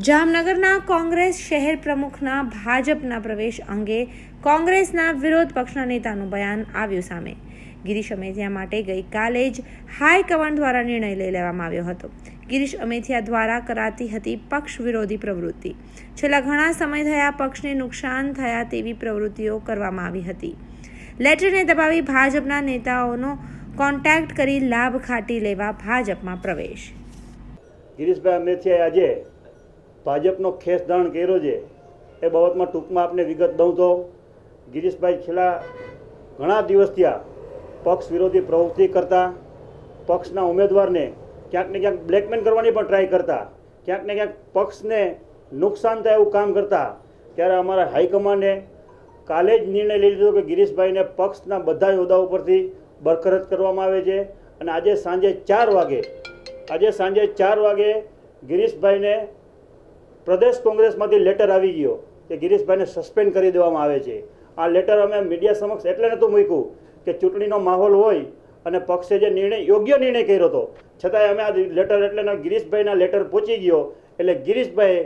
જામનગરના કોંગ્રેસ શહેર પ્રમુખના ભાજપના પ્રવેશ અંગે કોંગ્રેસના વિરોધ પક્ષના નેતાનું બયાન આવ્યું સામે. ગિરીશ અમેથિયા માટે ગઈકાલે જ હાઈકમાન્ડ દ્વારા નિર્ણય લઈ લેવામાં આવ્યો હતો. ગિરીશ અમેથિયા દ્વારા કરાતી હતી પક્ષ વિરોધી પ્રવૃત્તિ. છેલ્લા ઘણા સમય થયા પક્ષને નુકસાન થયા તેવી પ્રવૃત્તિઓ કરવામાં આવી હતી. લેટરને દબાવી ભાજપના નેતાઓનો કોન્ટેક્ટ કરી લાભ ખાટી લેવા ભાજપમાં પ્રવેશ. ગિરીશભાઈ અમેથિયાએ આજે ભાજપનો ખેસ ધારણ કર્યો છે, એ બાબતમાં ટૂંકમાં આપને વિગત દઉં તો, ગિરીશભાઈ છેલ્લા ઘણા દિવસ થયા પક્ષ વિરોધી પ્રવૃત્તિ કરતા, પક્ષના ઉમેદવારને ક્યાંક ને ક્યાંક બ્લેકમેલ કરવાની પણ ટ્રાય કરતા, ક્યાંક ને ક્યાંક પક્ષને નુકસાન થાય એવું કામ કરતા, ત્યારે અમારા હાઈકમાન્ડે કાલે જ નિર્ણય લઈ લીધો કે ગિરીશભાઈને પક્ષના બધા હોદ્દા ઉપરથી બરખરત કરવામાં આવે છે અને આજે સાંજે ચાર વાગે, આજે સાંજે ચાર વાગે ગિરીશભાઈને પ્રદેશ કોંગ્રેસમાંથી લેટર આવી ગયો કે ગિરીશભાઈને સસ્પેન્ડ કરી દેવામાં આવે છે. આ લેટર અમે મીડિયા સમક્ષ એટલે નહોતું મૂક્યું કે ચૂંટણીનો માહોલ હોય અને પક્ષે જે નિર્ણય, યોગ્ય નિર્ણય કર્યો હતો. છતાંય અમે આ લેટર એટલે ગિરીશભાઈના લેટર પહોંચી ગયો એટલે ગિરીશભાઈ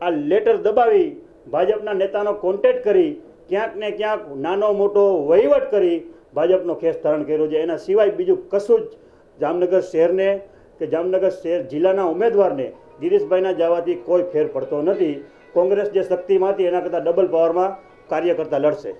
આ લેટર દબાવી ભાજપના નેતાનો કોન્ટેક્ટ કરી, ક્યાંક ને ક્યાંક નાનો મોટો વહીવટ કરી ભાજપનો ખેસ ધારણ કર્યો છે. એના સિવાય બીજું કશું જ જામનગર શહેરને કે જામનગર શહેર જિલ્લાના ઉમેદવારને ગિરીશભાઈના જવાથી કોઈ ફેર પડતો નથી. કોંગ્રેસ જે શક્તિમાં હતી એના કરતાં ડબલ પાવરમાં કાર્ય કરતા લડશે.